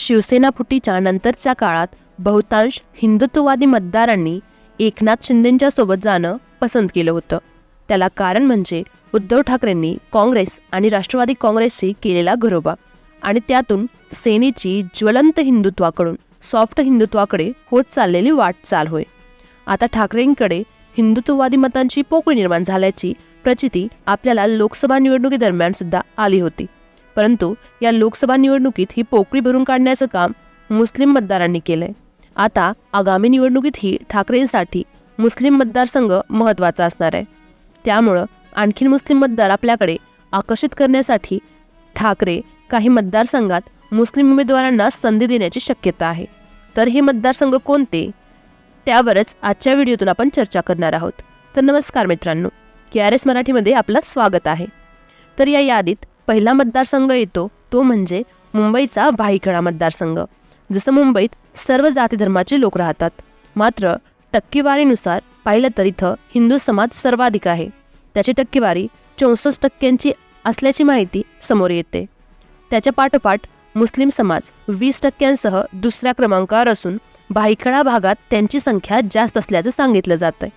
शिवसेना फुटीच्या नंतरच्या काळात बहुतांश हिंदुत्ववादी मतदारांनी एकनाथ शिंदेंच्या सोबत जाणं पसंत केलं होतं. त्याला कारण म्हणजे उद्धव ठाकरेंनी काँग्रेस आणि राष्ट्रवादी काँग्रेसशी केलेला घरोबा आणि त्यातून सेनेची ज्वलंत हिंदुत्वाकडून सॉफ्ट हिंदुत्वाकडे होत चाललेली वाटचाल होय. आता ठाकरेंकडे हिंदुत्ववादी मतांची पोकळी निर्माण झाल्याची प्रचिती आपल्याला लोकसभा निवडणुकीदरम्यान सुद्धा आली होती. परंतु या लोकसभा निवडणुकीत ही पोकळी भरून काढण्याचं काम मुस्लिम मतदारांनी केलंय. आता आगामी निवडणुकीतही ठाकरेंसाठी मुस्लिम मतदारसंघ महत्त्वाचा असणार आहे. त्यामुळं आणखीन मुस्लिम मतदार आपल्याकडे आकर्षित करण्यासाठी ठाकरे काही मतदारसंघात मुस्लिम उमेदवारांना संधी देण्याची शक्यता आहे. तर हे मतदारसंघ कोणते? त्यावरच आजच्या व्हिडिओतून आपण चर्चा करणार आहोत. तर नमस्कार मित्रांनो के आर एस मराठीमध्ये आपलं स्वागत आहे. तर या यादीत पहिला मतदारसंघ येतो तो म्हणजे मुंबईचा भाईखळा मतदारसंघ. जसं मुंबईत सर्व जाती धर्माचे लोक राहतात. मात्र टक्केवारीनुसार पाहिलं तर इथं हिंदू समाज सर्वाधिक आहे. त्याची टक्केवारी चौसष्ट टक्क्यांची असल्याची माहिती समोर येते. त्याच्या पाठोपाठ मुस्लिम समाज वीस टक्क्यांसह दुसऱ्या क्रमांकावर असून भाईखळा भागात त्यांची संख्या जास्त असल्याचं सांगितलं जातं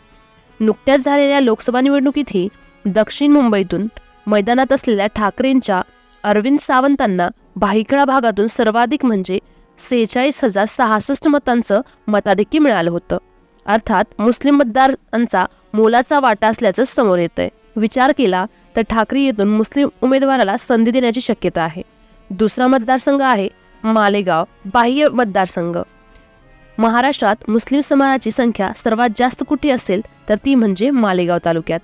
नुकत्याच झालेल्या लोकसभा निवडणुकीतही दक्षिण मुंबईतून मैदानात असलेल्या ठाकरेंच्या अरविंद सावंतांना भाईखळा भागातून सर्वाधिक म्हणजे सेहेचाळीस हजार सहासष्ट मतांचं मताधिक्य मिळालं होतं. अर्थात मुस्लिम मतदारांचा मोलाचा वाटा असल्याचं समोर येतंय. विचार केला तर ठाकरे येथून मुस्लिम उमेदवाराला संधी देण्याची शक्यता आहे. दुसरा मतदारसंघ आहे मालेगाव बाह्य मतदारसंघ. महाराष्ट्रात मुस्लिम समाजाची संख्या सर्वात जास्त कुठे असेल तर ती म्हणजे मालेगाव तालुक्यात.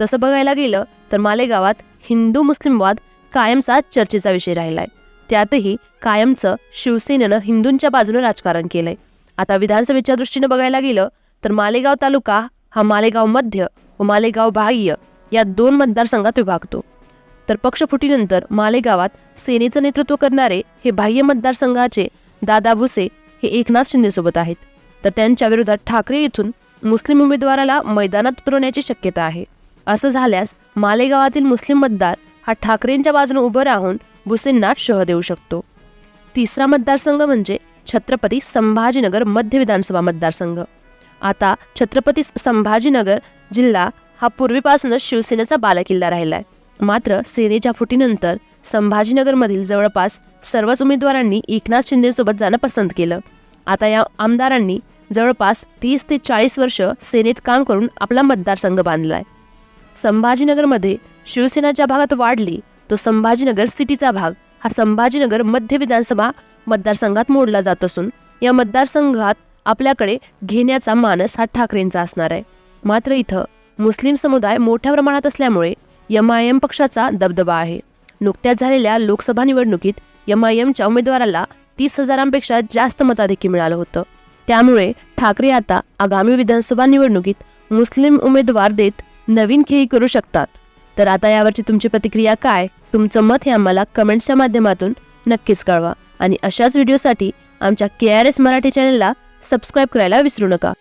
तसं बघायला गेलं तर मालेगावात हिंदू मुस्लिमवाद कायमचा चर्चेचा विषय राहिलाय. त्यातही कायमचं शिवसेनेनं हिंदूंच्या बाजूने राजकारण केलंय. आता विधानसभेच्या दृष्टीनं बघायला गेलं तर मालेगाव तालुका हा मालेगाव मध्य व मालेगाव बाह्य या दोन मतदारसंघात विभागतो. तर पक्षफुटीनंतर मालेगावात सेनेचं नेतृत्व करणारे हे बाह्य मतदारसंघाचे दादा भुसे हे एकनाथ शिंदेसोबत आहेत. तर त्यांच्या विरोधात ठाकरे येथून मुस्लिम उमेदवाराला मैदानात उतरवण्याची शक्यता आहे. असं झाल्यास मालेगावातील मुस्लिम मतदार हा ठाकरेंच्या बाजूने उभं राहून भुसेंना शह देऊ शकतो. तिसरा मतदारसंघ म्हणजे छत्रपती संभाजीनगर मध्य विधानसभा मतदारसंघ. आता छत्रपती संभाजीनगर जिल्हा हा पूर्वीपासूनच शिवसेनेचा बालाकिल्ला राहिला आहे मात्र सेनेच्या फुटीनंतर संभाजीनगरमधील जवळपास सर्वच उमेदवारांनी एकनाथ शिंदेसोबत जाणं पसंत केलं. आता या आमदारांनी जवळपास तीस ते चाळीस वर्ष सेनेत काम करून आपला मतदारसंघ बांधलाय. संभाजीनगरमध्ये शिवसेना ज्या भागात वाढली तो संभाजीनगर सिटीचा भाग. हा संभाजीनगर मध्य विधानसभा मतदारसंघात मोडला जात असून या मतदारसंघात आपल्याकडे घेण्याचा मानस हा ठाकरेंचा असणार आहे. मात्र इथं मुस्लिम समुदाय मोठ्या प्रमाणात असल्यामुळे एम आय एम पक्षाचा दबदबा आहे. नुकत्याच झालेल्या लोकसभा निवडणुकीत एम आय एमच्या उमेदवाराला तीस हजारांपेक्षा जास्त मताधिक्य मिळालं होतं. त्यामुळे ठाकरे आता आगामी विधानसभा निवडणुकीत मुस्लिम उमेदवार देत नवीन खेळी करू शकतात. तर आता यावरची तुमची प्रतिक्रिया काय? तुमचं मत हे आम्हाला कमेंट्सच्या माध्यमातून नक्कीच कळवा. आणि अशाच व्हिडिओसाठी आमच्या के आर एस मराठी चॅनलला सबस्क्राईब करायला विसरू नका.